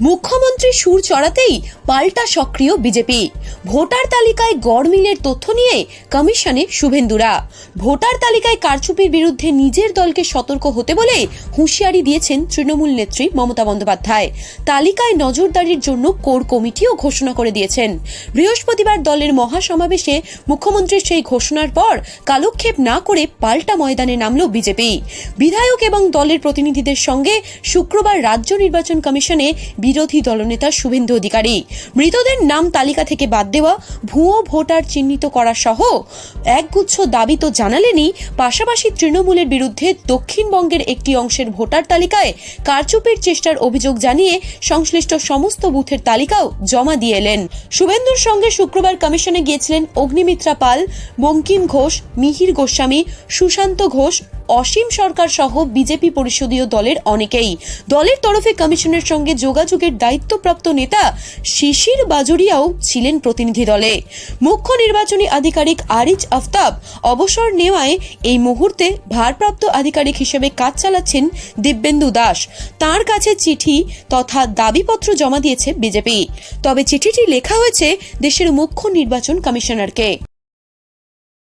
মুখ্যমন্ত্রী সুর চড়াতেই পাল্টা সক্রিয় বিজেপি। ভোটার তালিকায় গড়মিলের তথ্য নিয়ে কমিশনে শুভেন্দুরা। ভোটার তালিকায় কারচুপির বিরুদ্ধে নিজের দলকে সতর্ক হতে বলে হুঁশিয়ারি দিয়েছেন তৃণমূল নেত্রী মমতা বন্দ্যোপাধ্যায়। তালিকায় নজরদারির জন্য কোর কমিটিও ঘোষণা করে দিয়েছেন। বৃহস্পতিবার দলের মহাসমাবেশে মুখ্যমন্ত্রীর সেই ঘোষণার পর কালক্ষেপ না করে পাল্টা ময়দানে নামল বিজেপি। বিধায়ক এবং দলের প্রতিনিধিদের সঙ্গে শুক্রবার রাজ্য নির্বাচন কমিশনে বিরোধী দলনেতা শুভেন্দু অধিকারী। মৃতদের নাম তালিকা থেকে বাদ দেওয়া, ভুয়ো ভোটার চিহ্নিত করা সহ একগুচ্ছ দাবি তো জানালেনই, পাশাপাশি তৃণমূলের বিরুদ্ধে দক্ষিণবঙ্গের একটি অংশের ভোটার তালিকায় কারচুপির চেষ্টার অভিযোগ জানিয়ে সংশ্লিষ্ট সমস্ত বুথের তালিকাও জমা দিয়ে এলেন। শুভেন্দুর সঙ্গে শুক্রবার কমিশনে গিয়েছিলেন অগ্নিমিত্রা পাল, বঙ্কিম ঘোষ, মিহির গোস্বামী, সুশান্ত ঘোষ, অসীম সরকার সহ বিজেপি পরিষদীয় দলের অনেকেই। দলের তরফে কমিশনের সঙ্গে যোগাযোগের দায়িত্বপ্রাপ্ত নেতা শিশির বাজুরিয়াও ছিলেন প্রতিনিধি দলে। মুখ্য নির্বাচনী আধিকারিক আরিজ আফতাব অবসর নেওয়ায় এই মুহূর্তে ভারপ্রাপ্ত আধিকারিক হিসেবে কাজ চালাচ্ছেন দিব্যেন্দু দাস। তার কাছে চিঠি তথা দাবিপত্র জমা দিয়েছে বিজেপি। তবে চিঠিটি লেখা হয়েছে দেশের মুখ্য নির্বাচন কমিশনারকে।